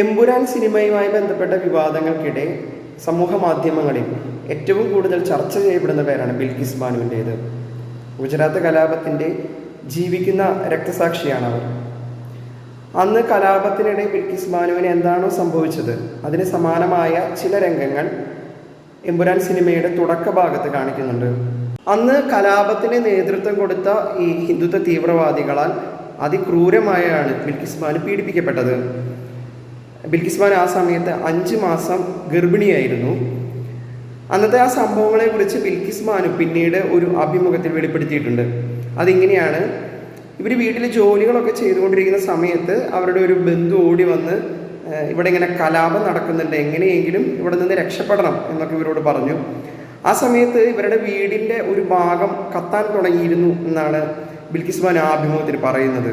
എമ്പുരാൻ സിനിമയുമായി ബന്ധപ്പെട്ട വിവാദങ്ങൾക്കിടെ സമൂഹ മാധ്യമങ്ങളിൽ ഏറ്റവും കൂടുതൽ ചർച്ച ചെയ്യപ്പെടുന്ന പേരാണ് ബിൽക്കിസ് ബാനുവിന്റേത്. ഗുജറാത്ത് കലാപത്തിന്റെ ജീവിക്കുന്ന രക്തസാക്ഷിയാണ് അവർ. അന്ന് കലാപത്തിനിടെ ബിൽക്കിസ് ബാനുവിന് എന്താണോ സംഭവിച്ചത് അതിന് സമാനമായ ചില രംഗങ്ങൾ എമ്പുരാൻ സിനിമയുടെ തുടക്ക ഭാഗത്ത് കാണിക്കുന്നുണ്ട്. അന്ന് കലാപത്തിന് നേതൃത്വം കൊടുത്ത ഈ ഹിന്ദുത്വ തീവ്രവാദികളാൽ അതിക്രൂരമായാണ് ബിൽക്കിസ് ബാനു പീഡിപ്പിക്കപ്പെട്ടത്. ബിൽക്കിസ് ബാനു ആ സമയത്ത് അഞ്ച് മാസം ഗർഭിണിയായിരുന്നു. അന്നത്തെ ആ സംഭവങ്ങളെ കുറിച്ച് ബാനു പിന്നീട് ഒരു അഭിമുഖത്തിൽ വെളിപ്പെടുത്തിയിട്ടുണ്ട്. അതിങ്ങനെയാണ് ഇവർ വീട്ടിൽ ജോലികളൊക്കെ ചെയ്തുകൊണ്ടിരിക്കുന്ന സമയത്ത് അവരുടെ ഒരു ബന്ധു ഓടി വന്ന് ഇവിടെ ഇങ്ങനെ കലാപം നടക്കുന്നുണ്ട് എങ്ങനെയെങ്കിലും ഇവിടെ നിന്ന് രക്ഷപ്പെടണം എന്നൊക്കെ ഇവരോട് പറഞ്ഞു. ആ സമയത്ത് ഇവരുടെ വീടിന്റെ ഒരു ഭാഗം കത്താൻ തുടങ്ങിയിരുന്നു എന്നാണ് ബിൽക്കിസ് ആ അഭിമുഖത്തിൽ പറയുന്നത്.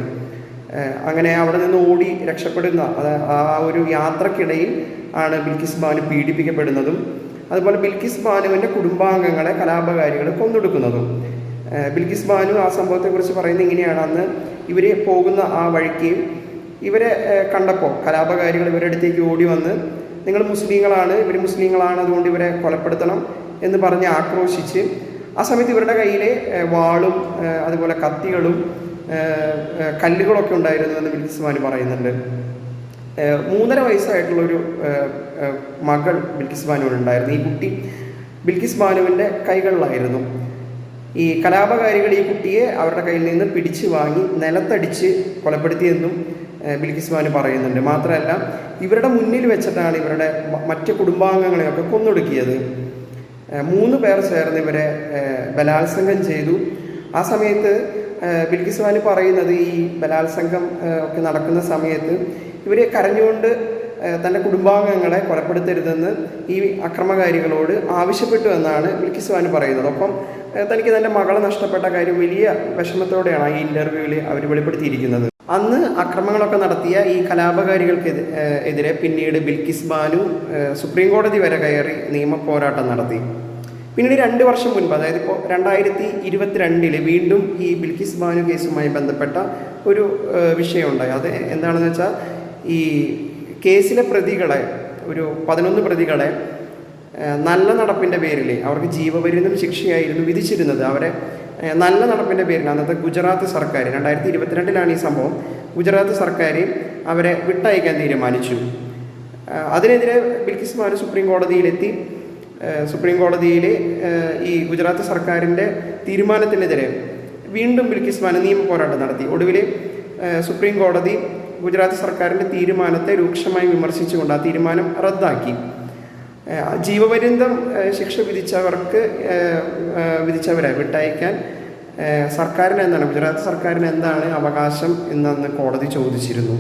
അങ്ങനെ അവിടെ നിന്ന് ഓടി രക്ഷപ്പെടുന്ന അത് ആ ഒരു യാത്രക്കിടയിൽ ആണ് ബിൽക്കിസ് ബാനു പീഡിപ്പിക്കപ്പെടുന്നതും അതുപോലെ ബിൽക്കിസ് ബാനുവിന്റെ കുടുംബാംഗങ്ങളെ കലാപകാരികൾ കൊന്നൊടുക്കുന്നതും. ബിൽക്കിസ് ബാനു ആ സംഭവത്തെക്കുറിച്ച് പറയുന്നത് ഇങ്ങനെയാണ്. അന്ന് ഇവർ പോകുന്ന ആ വഴിക്ക് ഇവരെ കണ്ടപ്പോൾ കലാപകാരികൾ ഇവരുടെ അടുത്തേക്ക് ഓടി വന്ന് നിങ്ങൾ മുസ്ലിങ്ങളാണ് ഇവർ മുസ്ലിങ്ങളാണ് അതുകൊണ്ട് ഇവരെ കൊലപ്പെടുത്തണം എന്ന് പറഞ്ഞ് ആക്രോശിച്ച് ആ സമയത്ത് ഇവരുടെ കയ്യിലെ വാളും അതുപോലെ കത്തികളും കല്ലുകളൊക്കെ ഉണ്ടായിരുന്നു എന്ന് ബിൽക്കിസ് പറയുന്നുണ്ട്. മൂന്നര വയസ്സായിട്ടുള്ളൊരു മകൾ ബിൽക്കിസ് ബാനുവിനുണ്ടായിരുന്നു ഈ കുട്ടി ബിൽക്കിസ് ബാനുവിന്റെ കൈകളിലായിരുന്നു. ഈ കലാപകാരികൾ ഈ കുട്ടിയെ അവരുടെ കയ്യിൽ നിന്ന് പിടിച്ചു വാങ്ങി നിലത്തടിച്ച് കൊലപ്പെടുത്തിയെന്നും ബിൽക്കിസ് ബാനു പറയുന്നുണ്ട്. മാത്രമല്ല ഇവരുടെ മുന്നിൽ വെച്ചിട്ടാണ് ഇവരുടെ മറ്റു കുടുംബാംഗങ്ങളെയൊക്കെ കൊന്നൊടുക്കിയത്. മൂന്ന് പേർ ചേർന്ന് ഇവരെ ബലാത്സംഗം ചെയ്തു. ആ സമയത്ത് ബാനു പറയുന്നത് ഈ ബലാത്സംഗം ഒക്കെ നടക്കുന്ന സമയത്ത് ഇവരെ കരഞ്ഞുകൊണ്ട് തന്റെ കുടുംബാംഗങ്ങളെ കൊലപ്പെടുത്തരുതെന്ന് ഈ അക്രമകാരികളോട് ആവശ്യപ്പെട്ടു എന്നാണ് ബിൽക്കിസ് പറയുന്നത്. ഒപ്പം തനിക്ക് തന്റെ മകളെ നഷ്ടപ്പെട്ട കാര്യം വലിയ വിഷമത്തോടെയാണ് ഈ ഇന്റർവ്യൂവിൽ അവർ വെളിപ്പെടുത്തിയിരിക്കുന്നത്. അന്ന് അക്രമങ്ങളൊക്കെ നടത്തിയ ഈ കലാപകാരികൾക്ക് എതിരെ പിന്നീട് ബിൽക്കിസ് ബാനു സുപ്രീം കോടതി വരെ കയറി നിയമ പോരാട്ടം നടത്തി. പിന്നീട് രണ്ട് വർഷം മുൻപ് അതായത് ഇപ്പോൾ രണ്ടായിരത്തി ഇരുപത്തിരണ്ടിൽ വീണ്ടും ഈ ബിൽക്കിസ് ബാനു കേസുമായി ബന്ധപ്പെട്ട ഒരു വിഷയമുണ്ടായി. അത് എന്താണെന്ന് വെച്ചാൽ ഈ കേസിലെ പ്രതികളെ ഒരു പതിനൊന്ന് പ്രതികളെ നല്ല നടപ്പിന്റെ പേരിൽ അവർക്ക് ജീവപര്യന്തം ശിക്ഷയായിരുന്നു വിധിച്ചിരുന്നത്. അവരെ നല്ല നടപ്പിന്റെ പേരിൽ അന്നത്തെ ഗുജറാത്ത് സർക്കാർ രണ്ടായിരത്തി ഇരുപത്തിരണ്ടിലാണ് ഈ സംഭവം. ഗുജറാത്ത് സർക്കാർ അവരെ വിട്ടയക്കാൻ തീരുമാനിച്ചു. അതിനെതിരെ ബിൽക്കിസ് ബാനു സുപ്രീം കോടതിയിലെത്തി. സുപ്രീം കോടതിയിൽ ഈ ഗുജറാത്ത് സർക്കാരിന്റെ തീരുമാനത്തിനെതിരെ വീണ്ടും ബിൽക്കിസ് ബാനു നിയമ പോരാട്ടം നടത്തി. ഒടുവിൽ സുപ്രീം കോടതി ഗുജറാത്ത് സർക്കാരിന്റെ തീരുമാനത്തെ രൂക്ഷമായി വിമർശിച്ചുകൊണ്ട് ആ തീരുമാനം റദ്ദാക്കി. ജീവപര്യന്തം ശിക്ഷ വിധിച്ചവർക്ക് വിധിച്ചവരെ വിട്ടയക്കാൻ സർക്കാരിന് എന്താണ് ഗുജറാത്ത് സർക്കാരിന് എന്താണ് അവകാശം എന്നന്ന് കോടതി ചോദിച്ചിരുന്നു.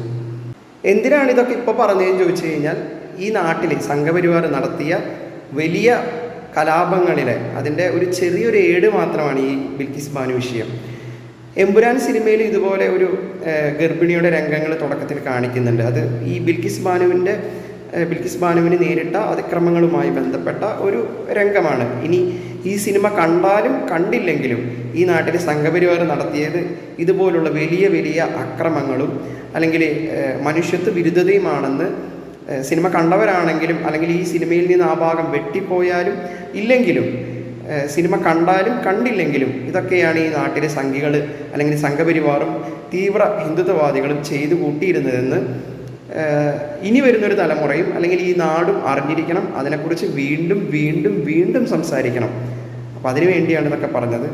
എന്തിനാണ് ഇതൊക്കെ ഇപ്പോൾ പറഞ്ഞതെന്ന് ചോദിച്ചു കഴിഞ്ഞാൽ ഈ നാട്ടിൽ സംഘപരിവാർ നടത്തിയ വലിയ കലാപങ്ങളിലെ അതിന്റെ ഒരു ചെറിയൊരു ഏട് മാത്രമാണ് ഈ ബിൽക്കിസ് ബാനു വിഷയം. എമ്പുരാൻ സിനിമയിൽ ഇതുപോലെ ഒരു ഗർഭിണിയുടെ രംഗങ്ങൾ തുടക്കത്തിൽ കാണിക്കുന്നുണ്ട്. അത് ഈ ബിൽക്കിസ് ബാനുവിന്റെ ബിൽക്കിസ് ബാനുവിന് നേരിട്ട അതിക്രമങ്ങളുമായി ബന്ധപ്പെട്ട ഒരു രംഗമാണ്. ഇനി ഈ സിനിമ കണ്ടാലും കണ്ടില്ലെങ്കിലും ഈ നാട്ടിൽ സംഘപരിവാർ നടത്തിയത് ഇതുപോലുള്ള വലിയ വലിയ അക്രമങ്ങളും അല്ലെങ്കിൽ മനുഷ്യത്വ വിരുദ്ധതയുമാണെന്ന് സിനിമ കണ്ടവരാണെങ്കിലും അല്ലെങ്കിൽ ഈ സിനിമയിൽ നിന്ന് ആ ഭാഗം വെട്ടിപ്പോയാലും ഇല്ലെങ്കിലും സിനിമ കണ്ടാലും കണ്ടില്ലെങ്കിലും ഇതൊക്കെയാണ് ഈ നാട്ടിലെ സംഘികൾ അല്ലെങ്കിൽ സംഘപരിവാറും തീവ്ര ഹിന്ദുത്വവാദികളും ചെയ്തു കൂട്ടിയിരുന്നതെന്ന് ഇനി വരുന്നൊരു തലമുറയും അല്ലെങ്കിൽ ഈ നാടും അറിഞ്ഞിരിക്കണം. അതിനെക്കുറിച്ച് വീണ്ടും വീണ്ടും വീണ്ടും സംസാരിക്കണം. അപ്പോൾ അതിനു വേണ്ടിയാണ് ഇതൊക്കെ പറഞ്ഞത്.